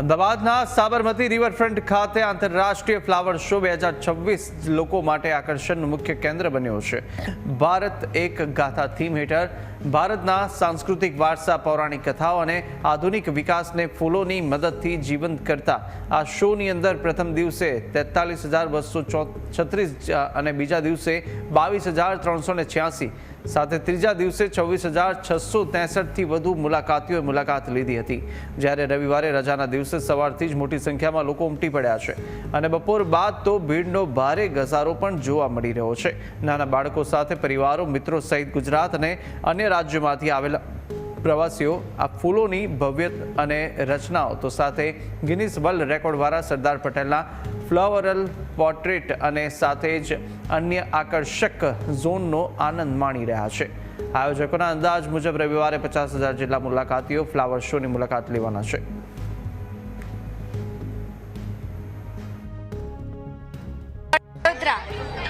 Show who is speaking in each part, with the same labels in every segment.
Speaker 1: અમદાવાદના સાબરમતી રિવરફ્રન્ટ ખાતે આંતરરાષ્ટ્રીય ફ્લાવર શો બે હજાર છવ્વીસ લોકો માટે આકર્ષણનું મુખ્ય કેન્દ્ર બન્યો છે. ભારત એક ગાથા થીમ હેઠળ ભારતના સાંસ્કૃતિક વારસા, પૌરાણિક કથાઓ અને આધુનિક વિકાસને ફૂલોની મદદથી જીવંત કરતા આ શોની અંદર પ્રથમ દિવસે તેતાલીસ હજાર બસો છત્રીસ અને બીજા દિવસે બાવીસ હજાર ત્રણસો ને સાથે ત્રીજા દિવસે છવ્વીસ હજાર છસો ત્રેસઠથી વધુ મુલાકાતીઓએ મુલાકાત લીધી હતી. જ્યારે રવિવારે રજાના દિવસે સવારથી જ મોટી સંખ્યામાં લોકો ઉમટી પડ્યા છે અને બપોર બાદ તો ભીડનો ભારે ઘસારો પણ જોવા મળી રહ્યો છે. નાના બાળકો સાથે પરિવારો, મિત્રો સહિત ગુજરાત અને અન્ય રાજ્યોમાંથી આવેલા પ્રવાસીઓ આ ફૂલોની ભવ્ય અને રચનાઓ તો સાથે ગિનિસ વર્લ્ડ રેકોર્ડવાળા સરદાર પટેલના ફ્લાવરલ પોર્ટ્રેટ અને સાથે જ અન્ય આકર્ષક ઝોનનો આનંદ માણી રહ્યા છે. આયોજકોના અંદાજ મુજબ રવિવારે પચાસ હજાર જેટલા મુલાકાતીઓ ફ્લાવર શોની મુલાકાત લેવાના છે.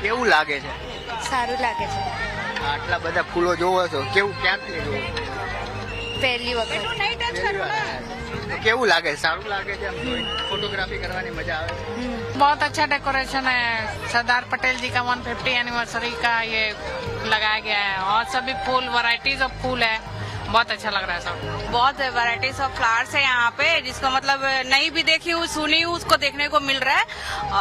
Speaker 2: કેવું લાગે છે?
Speaker 3: સારું લાગે છે.
Speaker 2: આટલા બધા ફૂલો જોવો છો. કેવું ક્યાંથી જોવો?
Speaker 3: પહેલી વખત
Speaker 2: તો કેવું લાગે છે? સારું લાગે છે આમ જોઈને? ફોટોગ્રાફી કરવાની મજા આવે છે
Speaker 4: बहुत अच्छा डेकोरेशन है सरदार पटेल जी का 150 एनिवर्सरी का ये लगाया गया है और सभी फूल वैरायटीज ऑफ फूल है बहुत अच्छा लग रहा है सब
Speaker 5: बहुत वैरायटीज ऑफ फ्लावर्स है यहाँ पे जिसको मतलब नहीं भी देखी हूँ सुनी हूँ उसको देखने को मिल रहा है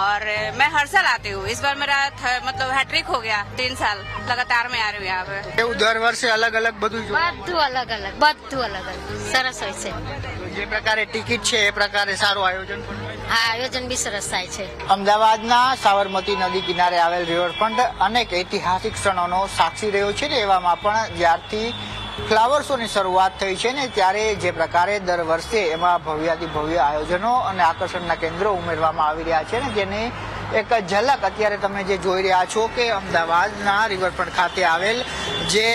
Speaker 5: और मैं हर साल आती हूँ इस बार मेरा थ- मतलब हैट्रिक हो गया तीन साल लगातार मैं आ रही हूँ यहाँ पे
Speaker 2: કેવું દર વર્ષે અલગ અલગ બધું જો
Speaker 3: બધું અલગ અલગ બધું અલગ અલગ સરસ હોય છે
Speaker 2: તો જે પ્રકારે ટિકિટ છે એ પ્રકારે સારું આયોજન પણ હોય.
Speaker 3: આ આયોજન બી સરસ થાય છે
Speaker 2: અમદાવાદના સાબરમતી નદી કિનારે આવેલ રિવરફ્રન્ટ અનેક ઐતિહાસિક ક્ષણોનો સાક્ષી રહ્યો છે ને એવામાં પણ જ્યારથી ફ્લાવર શોની શરૂઆત થઈ છે ને ત્યારે જે પ્રકારે દર વર્ષે એમાં ભવ્યાથી ભવ્ય આયોજનો અને આકર્ષણના કેન્દ્રો ઉમેરવામાં આવી રહ્યા છે ને જેની એક ઝલક અત્યારે તમે જે જોઈ રહ્યા છો કે અમદાવાદના રિવરફ્રન્ટ ખાતે આવેલ જે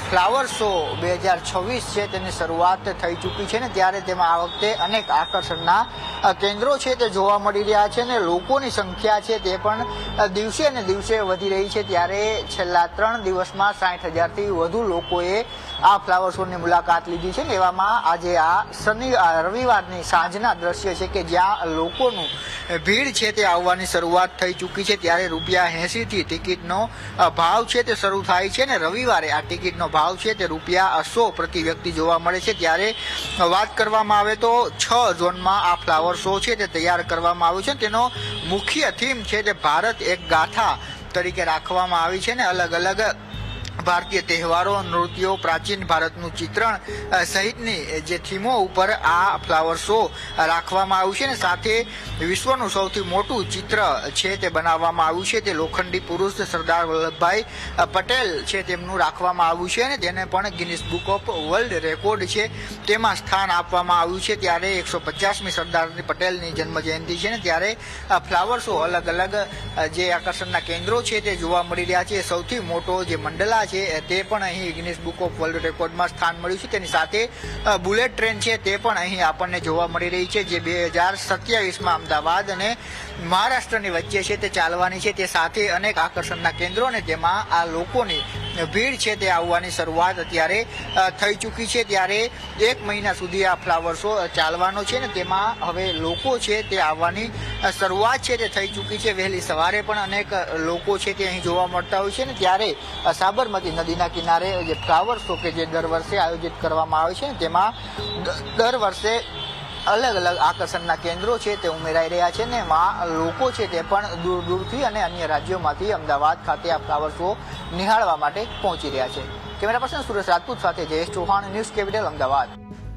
Speaker 2: ફ્લાવર શો બે હજાર છવ્વીસ છે તેની શરૂઆત થઈ ચૂકી છે ને ત્યારે તેમાં આ વખતે અનેક આકર્ષણના કેન્દ્રો છે તે જોવા મળી રહ્યા છે ને લોકોની સંખ્યા છે તે પણ દિવસે ને દિવસે વધી રહી છે ત્યારે છેલ્લા ત્રણ દિવસમાં સાઠ હજારથી વધુ લોકોએ આ ફ્લાવર શોની મુલાકાત લીધી છે ને એવામાં આજે આ શનિ રવિવારની સાંજના દ્રશ્ય છે કે જ્યાં લોકોનું ભીડ છે તે આવવાની શરૂઆત થઈ ચૂકી છે. ત્યારે રૂપિયા એંસીથી ટિકિટનો ભાવ છે તે શરૂ થાય છે ને રવિવારે આ ટિકિટનો ભાવ છે તે રૂપિયા સો પ્રતિ વ્યક્તિ જોવા મળે છે. ત્યારે વાત કરવામાં આવે તો છ ઝોનમાં આ ફ્લાવર શો છે તે તૈયાર કરવામાં આવ્યો છે. તેનો મુખ્ય થીમ છે તે ભારત એક ગાથા તરીકે રાખવામાં આવી છે ને અલગ અલગ ભારતીય તહેવારો, નૃત્યો, પ્રાચીન ભારતનું ચિત્રણ સહિતની જે થીમો ઉપર આ ફ્લાવર શો રાખવામાં આવ્યું છે ને સાથે વિશ્વનું સૌથી મોટું ચિત્ર છે તે બનાવવામાં આવ્યું છે. તે લોખંડી પુરુષ સરદાર વલ્લભભાઈ પટેલ છે તેમનું રાખવામાં આવ્યું છે અને તેને પણ Guinness book of world record છે તેમાં સ્થાન આપવામાં આવ્યું છે. ત્યારે એકસો પચાસમી સરદાર પટેલની જન્મ જયંતિ છે ને ત્યારે ફ્લાવર શો અલગ અલગ જે આકર્ષણના કેન્દ્રો છે તે જોવા મળી રહ્યા છે. સૌથી મોટો જે મંડલા છે તે પણ અહીં ગિનિસ બુક ઓફ વર્લ્ડ રેકોર્ડમાં સ્થાન મળ્યું છે. તેની સાથે બુલેટ ટ્રેન છે, તે પણ અહીં આપણને જોવા મળી રહી છે, જે બે હજાર સત્યાવીસમાં અમદાવાદ અને મહારાષ્ટ્રની વચ્ચે છે, તે ચાલવાની છે. તે સાથે અનેક આકર્ષણના કેન્દ્રો અને તેમાં આ લોકોની ભીડ છે તે આવવાની શરૂઆત અત્યારે થઈ ચૂકી છે. ત્યારે એક મહિના સુધી આ ફ્લાવર શો ચાલવાનો છે ને તેમાં હવે લોકો છે તે આવવાની શરૂઆત છે તે થઈ ચૂકી છે. વહેલી સવારે પણ અનેક લોકો છે તે અહીં જોવા મળતા હોય છે ને ત્યારે સાબરમતી નદીના કિનારે જે ફ્લાવર શો કે જે દર વર્ષે આયોજિત કરવામાં આવે છે ને તેમાં દર વર્ષે અલગ અલગ આકર્ષણના કેન્દ્રો છે તે ઉમેરાઈ રહ્યા છે ને એમાં લોકો છે તે પણ દૂર દૂરથી અને અન્ય રાજ્યોમાંથી અમદાવાદ ખાતે આ ફ્લાવર શો નિહાળવા માટે પહોંચી રહ્યા છે. કેમેરા પર્સન સુરેશ રાજપૂત સાથે જયેશ ચૌહાણ, ન્યૂઝ કેપિટલ, અમદાવાદ.